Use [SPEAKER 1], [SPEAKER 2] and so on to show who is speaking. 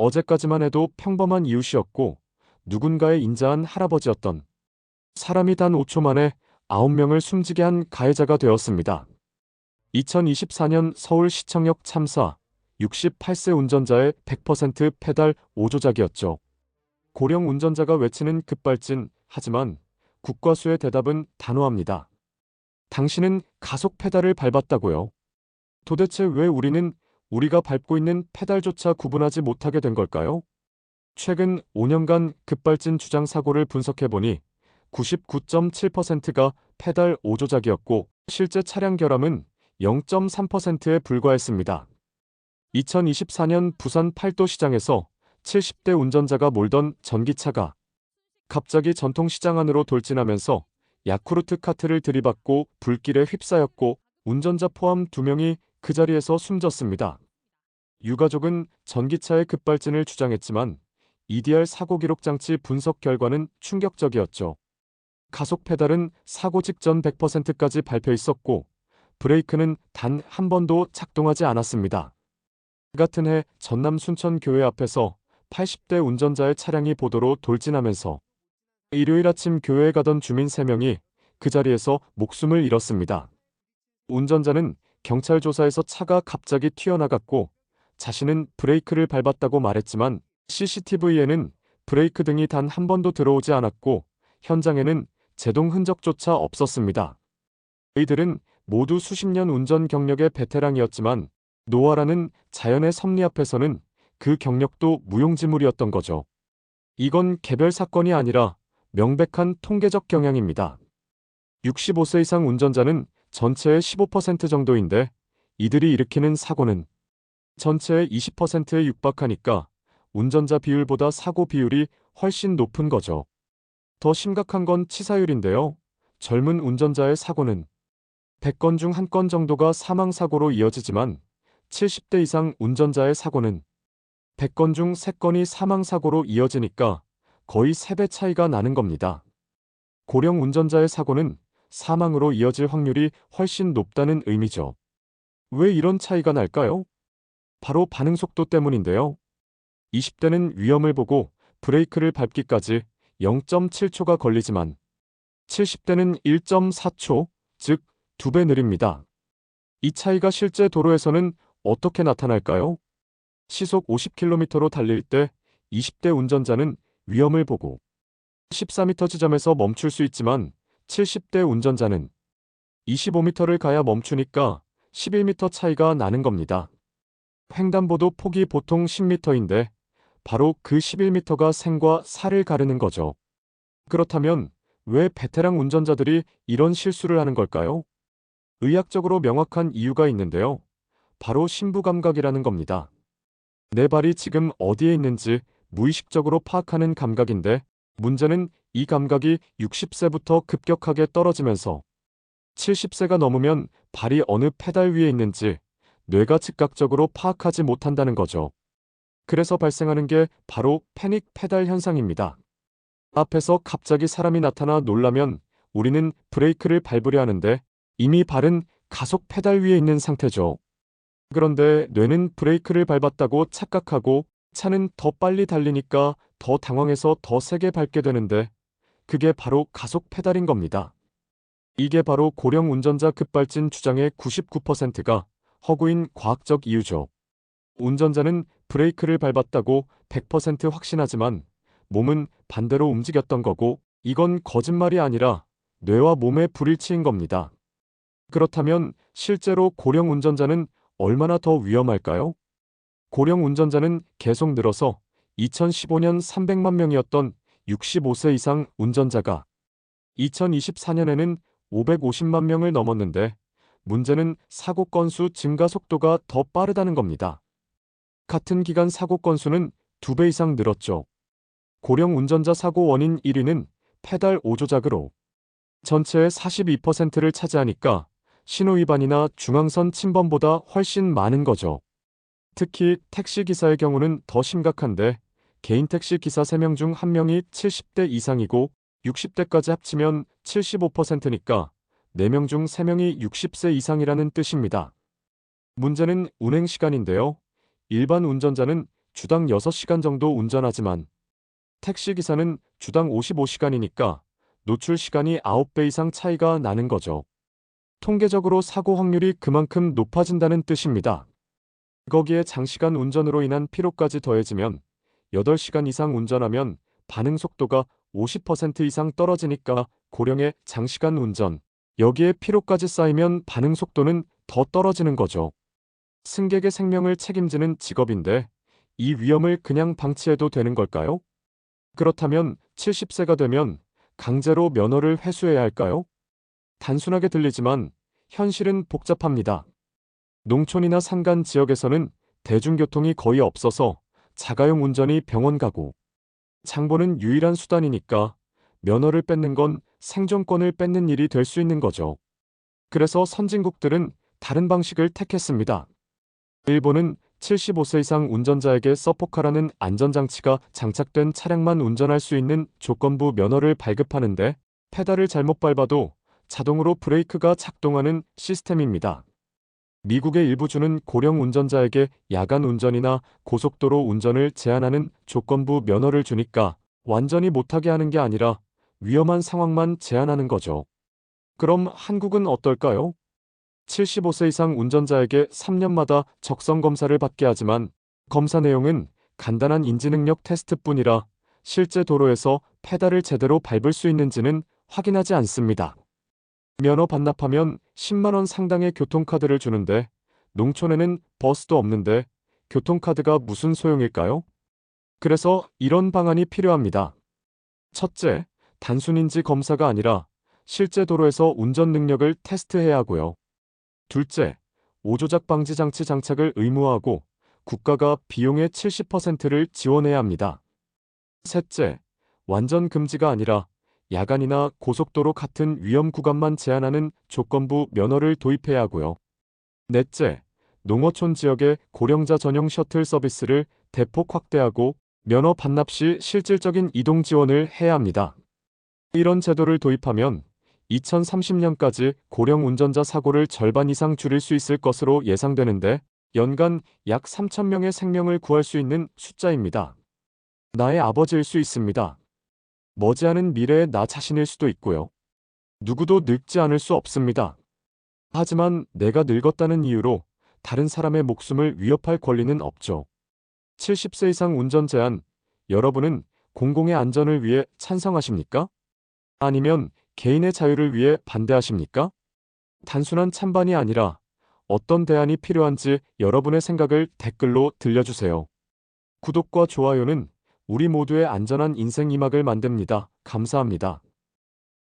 [SPEAKER 1] 어제까지만 해도 평범한 이웃이었고 누군가의 인자한 할아버지였던 사람이 단 5초 만에 9명을 숨지게 한 가해자가 되었습니다. 2024년 서울시청역 참사 68세 운전자의 100% 페달 5조작이었죠. 고령 운전자가 외치는 급발진 하지만 국과수의 대답은 단호합니다. 당신은 가속 페달을 밟았다고요. 도대체 왜 우리는 우리가 밟고 있는 페달조차 구분하지 못하게 된 걸까요? 최근 5년간 급발진 주장 사고를 분석해보니 99.7%가 페달 5조작이었고 실제 차량 결함은 0.3%에 불과했습니다. 2024년 부산 팔도 시장에서 70대 운전자가 몰던 전기차가 갑자기 전통시장 안으로 돌진하면서 야쿠르트 카트를 들이받고 불길에 휩싸였고 운전자 포함 2명이 그 자리에서 숨졌습니다. 유가족은 전기차의 급발진을 주장했지만 EDR 사고 기록 장치 분석 결과는 충격적이었죠. 가속 페달은 사고 직전 100%까지 밟혀 있었고 브레이크는 단 한 번도 작동하지 않았습니다. 같은 해 전남 순천 교회 앞에서 80대 운전자의 차량이 보도로 돌진하면서 일요일 아침 교회에 가던 주민 3명이 그 자리에서 목숨을 잃었습니다. 운전자는 경찰 조사에서 차가 갑자기 튀어나갔고 자신은 브레이크를 밟았다고 말했지만 CCTV에는 브레이크 등이 단 한 번도 들어오지 않았고 현장에는 제동 흔적조차 없었습니다. 이들은 모두 수십 년 운전 경력의 베테랑이었지만 노아라는 자연의 섭리 앞에서는 그 경력도 무용지물이었던 거죠. 이건 개별 사건이 아니라 명백한 통계적 경향입니다. 65세 이상 운전자는 전체의 15% 정도인데 이들이 일으키는 사고는 전체의 20%에 육박하니까 운전자 비율보다 사고 비율이 훨씬 높은 거죠. 더 심각한 건 치사율인데요. 젊은 운전자의 사고는 100건 중한건 정도가 사망사고로 이어지지만 70대 이상 운전자의 사고는 100건 중 3건이 사망사고로 이어지니까 거의 3배 차이가 나는 겁니다. 고령 운전자의 사고는 사망으로 이어질 확률이 훨씬 높다는 의미죠. 왜 이런 차이가 날까요? 바로 반응 속도 때문인데요. 20대는 위험을 보고 브레이크를 밟기까지 0.7초가 걸리지만 70대는 1.4초, 즉 2배 느립니다. 이 차이가 실제 도로에서는 어떻게 나타날까요? 시속 50km로 달릴 때 20대 운전자는 위험을 보고 14m 지점에서 멈출 수 있지만 70대 운전자는 25m를 가야 멈추니까 11m 차이가 나는 겁니다. 횡단보도 폭이 보통 10m인데 바로 그 11m가 생과 사를 가르는 거죠. 그렇다면 왜 베테랑 운전자들이 이런 실수를 하는 걸까요? 의학적으로 명확한 이유가 있는데요. 바로 신부감각이라는 겁니다. 내 발이 지금 어디에 있는지 무의식적으로 파악하는 감각인데 문제는 이 감각이 60세부터 급격하게 떨어지면서 70세가 넘으면 발이 어느 페달 위에 있는지 뇌가 즉각적으로 파악하지 못한다는 거죠. 그래서 발생하는 게 바로 패닉 페달 현상입니다. 앞에서 갑자기 사람이 나타나 놀라면 우리는 브레이크를 밟으려 하는데 이미 발은 가속 페달 위에 있는 상태죠. 그런데 뇌는 브레이크를 밟았다고 착각하고 차는 더 빨리 달리니까 더 당황해서 더 세게 밟게 되는데 그게 바로 가속 페달인 겁니다. 이게 바로 고령 운전자 급발진 주장의 99%가 허구인 과학적 이유죠. 운전자는 브레이크를 밟았다고 100% 확신하지만 몸은 반대로 움직였던 거고 이건 거짓말이 아니라 뇌와 몸의 불일치인 겁니다. 그렇다면 실제로 고령 운전자는 얼마나 더 위험할까요? 고령 운전자는 계속 늘어서 2015년 300만 명이었던 65세 이상 운전자가 2024년에는 550만 명을 넘었는데 문제는 사고 건수 증가 속도가 더 빠르다는 겁니다. 같은 기간 사고 건수는 2배 이상 늘었죠. 고령 운전자 사고 원인 1위는 페달 5조작으로 전체의 42%를 차지하니까 신호위반이나 중앙선 침범보다 훨씬 많은 거죠. 특히 택시기사의 경우는 더 심각한데 개인 택시 기사 3명 중 1명이 70대 이상이고 60대까지 합치면 75%니까 4명 중 3명이 60세 이상이라는 뜻입니다. 문제는 운행 시간인데요. 일반 운전자는 주당 6시간 정도 운전하지만 택시기사는 주당 55시간이니까 노출 시간이 9배 이상 차이가 나는 거죠. 통계적으로 사고 확률이 그만큼 높아진다는 뜻입니다. 거기에 장시간 운전으로 인한 피로까지 더해지면 8시간 이상 운전하면 반응 속도가 50% 이상 떨어지니까 고령의 장시간 운전, 여기에 피로까지 쌓이면 반응 속도는 더 떨어지는 거죠. 승객의 생명을 책임지는 직업인데 이 위험을 그냥 방치해도 되는 걸까요? 그렇다면 70세가 되면 강제로 면허를 회수해야 할까요? 단순하게 들리지만 현실은 복잡합니다. 농촌이나 산간 지역에서는 대중교통이 거의 없어서 자가용 운전이 병원 가고 장보는 유일한 수단이니까 면허를 뺏는 건 생존권을 뺏는 일이 될 수 있는 거죠. 그래서 선진국들은 다른 방식을 택했습니다. 일본은 75세 이상 운전자에게 서포카라는 안전장치가 장착된 차량만 운전할 수 있는 조건부 면허를 발급하는데 페달을 잘못 밟아도 자동으로 브레이크가 작동하는 시스템입니다. 미국의 일부 주는 고령 운전자에게 야간 운전이나 고속도로 운전을 제한하는 조건부 면허를 주니까 완전히 못하게 하는 게 아니라 위험한 상황만 제한하는 거죠. 그럼 한국은 어떨까요? 75세 이상 운전자에게 3년마다 적성 검사를 받게 하지만 검사 내용은 간단한 인지능력 테스트뿐이라 실제 도로에서 페달을 제대로 밟을 수 있는지는 확인하지 않습니다. 면허 반납하면 10만원 상당의 교통카드를 주는데 농촌에는 버스도 없는데 교통카드가 무슨 소용일까요? 그래서 이런 방안이 필요합니다. 첫째, 단순인지 검사가 아니라 실제 도로에서 운전 능력을 테스트해야 하고요. 둘째, 오조작 방지 장치 장착을 의무화하고 국가가 비용의 70%를 지원해야 합니다. 셋째, 완전 금지가 아니라 야간이나 고속도로 같은 위험 구간만 제한하는 조건부 면허를 도입해야 하고요. 넷째, 농어촌 지역의 고령자 전용 셔틀 서비스를 대폭 확대하고 면허 반납 시 실질적인 이동 지원을 해야 합니다. 이런 제도를 도입하면 2030년까지 고령 운전자 사고를 절반 이상 줄일 수 있을 것으로 예상되는데 연간 약 3천명의 생명을 구할 수 있는 숫자입니다. 나의 아버지일 수 있습니다. 머지않은 미래의 나 자신일 수도 있고요. 누구도 늙지 않을 수 없습니다. 하지만 내가 늙었다는 이유로 다른 사람의 목숨을 위협할 권리는 없죠. 70세 이상 운전 제한, 여러분은 공공의 안전을 위해 찬성하십니까? 아니면 개인의 자유를 위해 반대하십니까? 단순한 찬반이 아니라 어떤 대안이 필요한지 여러분의 생각을 댓글로 들려주세요. 구독과 좋아요는 우리 모두의 안전한 인생 이막을 만듭니다. 감사합니다.